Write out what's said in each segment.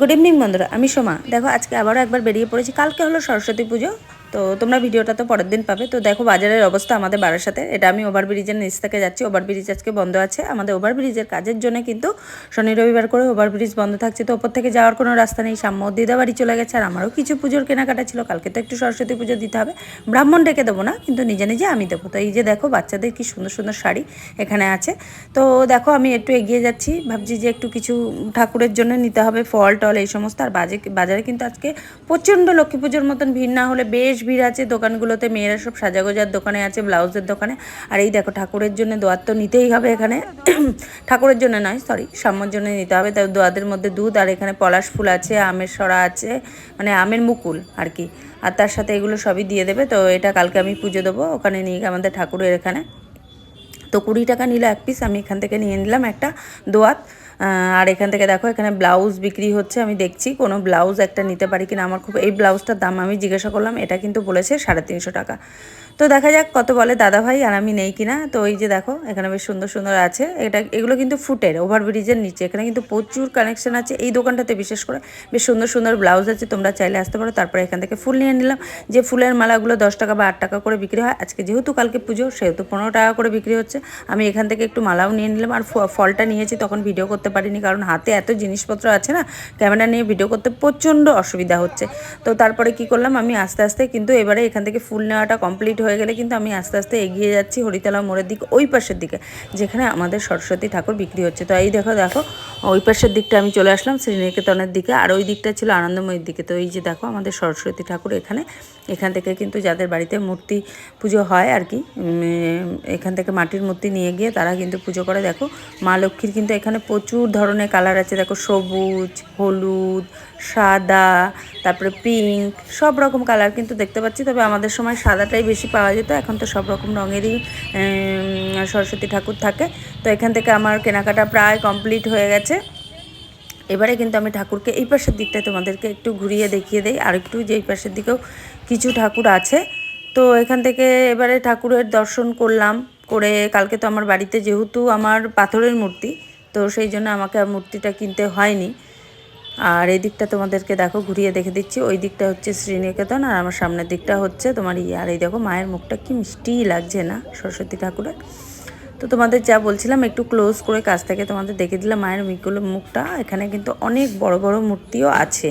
Good evening বন্ধুরা। আমি সোমা। দেখো, আজকে আবারও একবার বেরিয়ে পড়েছি। কালকে হলো সরস্বতী পুজো। তো তোমরা ভিডিওটা তো পরের দিন পাবে। তো দেখো বাজারের অবস্থা আমাদের বাড়ার সাথে। এটা আমি ওভারব্রিজের নিচ থেকে যাচ্ছি। ওভারব্রিজ আজকে বন্ধ আছে। আমাদের ওভারব্রিজের কাজের জন্য কিন্তু শনি, রবিবার করে ওভারব্রিজ বন্ধ থাকছে। তো ওপর থেকে যাওয়ার কোনো রাস্তা নেই। সাম্য দিদা বাড়ি চলে গেছে। আর আমারও কিছু পুজোর কেনাকাটা ছিল। কালকে তো একটু সরস্বতী পুজো দিতে হবে। ব্রাহ্মণ ডেকে দেবো না, কিন্তু নিজে নিজে আমি দেবো। তো এই যে দেখো বাচ্চাদের কি সুন্দর সুন্দর শাড়ি এখানে আছে। তো দেখো আমি একটু এগিয়ে যাচ্ছি। ভাবছি যে একটু কিছু ঠাকুরের জন্য নিতে হবে। ফল, টল এই সমস্ত। আর বাজে, বাজারে কিন্তু আজকে প্রচণ্ড লক্ষ্মী পুজোর মতন ভিড় না হলে বেশ ভিড় আছে, দোকানগুলোতে মেয়েরা সব সাজাগোজার দোকানে আছে, ব্লাউজের দোকানে। আর এই দেখো, ঠাকুরের জন্য দোয়ার তো নিতেই হবে এখানে। ঠাকুরের জন্য নয় সরি সাম্যর জন্য নিতে হবে। তাই দোয়াদের মধ্যে দুধ আর এখানে পলাশ ফুল আছে, আমের সরা আছে মানে আমের মুকুল আর কি। আর তার সাথে এগুলো সবই দিয়ে দেবে, তো এটা কালকে আমি পুজো দেবো, ওখানে নিয়ে আমাদের ঠাকুরের এখানে। তো কুড়ি টাকা নিল এক পিস আমি এখান থেকে নিয়ে নিলাম একটা দোয়াত আর এখান থেকে দেখো, এখানে ব্লাউজ বিক্রি হচ্ছে, আমি দেখছি, কোনো ব্লাউজ একটা নিতে পারি কিনা, আমার খুব, এই ব্লাউজটার দাম আমি জিজ্ঞাসা করলাম, এটা কিন্তু বলেছে সাড়ে তিনশো টাকা। তো দেখা যাক কত বলে দাদা ভাই আর আমি নেই কিনা। তো এই যে দেখো, এখানে বেশ সুন্দর সুন্দর আছে, এটা, এগুলো কিন্তু ফুটের ওভারব্রিজের নিচে, এখানে কিন্তু প্রচুর কানেকশন আছে, এই দোকানটাতে বিশেষ করে বেশ সুন্দর সুন্দর ব্লাউজ আছে, তোমরা চাইলে আসতে পারো, তারপরে এখান থেকে ফুল নিয়ে নিলাম, যে ফুলের মালাগুলো দশ টাকা বা আট টাকা করে বিক্রি হয়, আজকে যেহেতু কালকে পুজো, সেহেতু পনেরো টাকা করে বিক্রি হচ্ছে, আমি এখান থেকে একটু মালাও নিয়ে নিলাম, আর ফলটা নিয়েছি, তখন ভিডিও করতে পারিনি, কারণ হাতে এত জিনিসপত্র আছে না, ক্যামেরা নিয়ে ভিডিও করতে প্রচণ্ড অসুবিধা হচ্ছে। তো তারপরে কি করলাম, আমি আস্তে আস্তে কিন্তু এবারে এখান থেকে ফুল নেওয়াটা কমপ্লিট হয়ে গেলে কিন্তু আমি আস্তে আস্তে এগিয়ে যাচ্ছি হরিতলা মোড়ের দিকে, ওই পাশের দিকে, যেখানে আমাদের সরস্বতী ঠাকুর বিক্রি হচ্ছে। তো এই দেখো দেখো, ওই পাশের দিকটা আমি চলে আসলাম শ্রীনিকেতনের দিকে, আর ওই দিকটা ছিল আনন্দময়ীর দিকে। তো এই যে দেখো, আমাদের সরস্বতী ঠাকুর এখানে, এখান থেকে কিন্তু যাদের বাড়িতে মূর্তি পুজো হয় আর কি এখান থেকে মাটির মূর্তি নিয়ে গিয়ে তারা কিন্তু পুজো করে। দেখো, মা লক্ষ্মীর কিন্তু এখানে প্রচুর ধরনের কালার আছে। দেখো সবুজ, হলুদ, সাদা, তারপরে পিঙ্ক সব রকম কালার কিন্তু দেখতে পাচ্ছি। তবে আমাদের সময় সাদাটাই বেশি পাওয়া যেত। এখন তো সব রকম রঙেরই সরস্বতী ঠাকুর থাকে। তো এখান থেকে আমার কেনাকাটা প্রায় কমপ্লিট হয়ে গেছে। এবারে কিন্তু আমি ঠাকুরকে এই পাশের দিকটায় তোমাদেরকে একটু ঘুরিয়ে দেখিয়ে দেই। আর একটু যে এই পাশের দিকেও কিছু ঠাকুর আছে। তো এখান থেকে এবারে ঠাকুরের দর্শন করলাম। করে কালকে তো আমার বাড়িতে যেহেতু আমার পাথরের মূর্তি তো সেই জন্য আমাকে আর মূর্তিটা কিনতে হয়নি। আর এই দিকটা তোমাদেরকে দেখো, ঘুরিয়ে দেখে দিচ্ছি। ওই দিকটা হচ্ছে শ্রীনিকেতন আর আমার সামনের দিকটা হচ্ছে তোমার ইয়ে। আর এই দেখো, মায়ের মুখটা কি মিষ্টি লাগছে না, সরস্বতী ঠাকুরের। তো তোমাদের যা বলছিলাম, একটু ক্লোজ করে কাছ থেকে তোমাদের দেখে দিলাম মায়ের মিগুলো মুখটা। এখানে কিন্তু অনেক বড় বড় মূর্তিও আছে।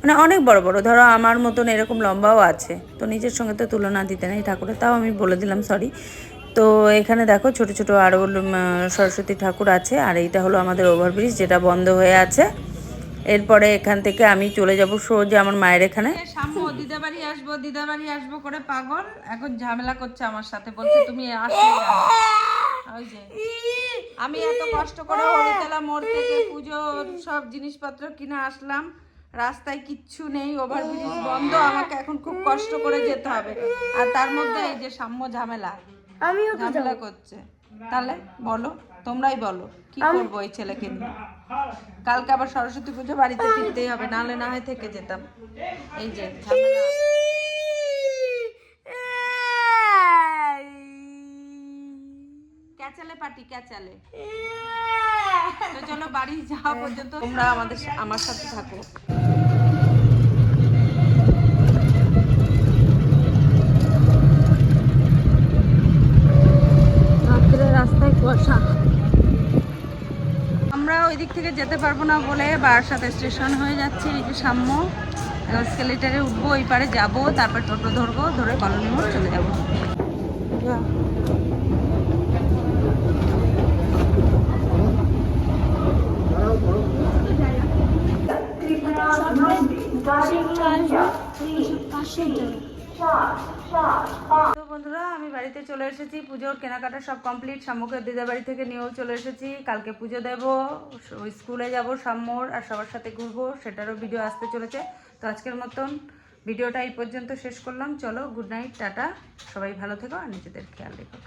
মানে অনেক বড় বড়, ধরো আমার মতন এরকম লম্বাও আছে। তো নিজের সঙ্গে তো তুলনা দিতে নেই ঠাকুরের, তাও আমি বলে দিলাম সরি তো এখানে দেখো ছোট ছোট আরও সরস্বতী ঠাকুর আছে, আর এইটা হলো আমাদের ওভারব্রিজ যেটা বন্ধ হয়ে আছে। এরপরে এখান থেকে আমি চলে যাব সোজা আমার মায়ের এখানে। আসব আসব করে পাগল। এখন ঝামেলা করছে আমার সাথে, বলছে তুমি ওই যে, আমি এত কষ্ট করে মোড় থেকে পুজো, সব জিনিসপত্র কিনে আসলাম। রাস্তায় কিচ্ছু নেই, ওভারব্রিজ বন্ধ, আমাকে এখন খুব কষ্ট করে যেতে হবে। আর তার মধ্যে এই যে সাম্য ঝামেলা। আমিও তো ঝামেলা করছে। তাহলে বলো তোমরাই বলো কি করব এই ছেলেকে নিয়ে? কালকে আবার সরস্বতী পুজো বাড়িতে ফিরতেই হবে নাহলে না হয় থেকে যেতাম। এই যে ক্যাচালে পাটি ক্যাচালে। তো চলো বাড়ি যাওয়া পর্যন্ত তোমরা আমাদের আমার সাথে থাকো রাত্রে রাস্তায় কুয়াশা আমরা ওই দিক থেকে যেতে পারব না বলে বারাসাত স্টেশন হয়ে যাচ্ছে, এই সাম্য। স্কেলেটারে উঠবো, ওই পারে যাব, তারপর টোটো ধরবো, ধরে কলোনি মোড় চলে যাব। বন্ধুরা, আমি বাড়িতে চলে এসেছি। পুজোর কেনাকাটা সব কমপ্লিট সাম্যকে দিদা বাড়ি থেকে নিয়েও চলে এসেছি। কালকে পুজো দেব। স্কুলে যাব সাম্মর আর সবার সাথে ঘুরবো। সেটারও ভিডিও আসতে চলেছে। তো আজকের মতন ভিডিওটা এই পর্যন্ত শেষ করলাম। চলো গুড নাইট টাটা। সবাই ভালো থেকো আর নিজেদের খেয়াল রেখো।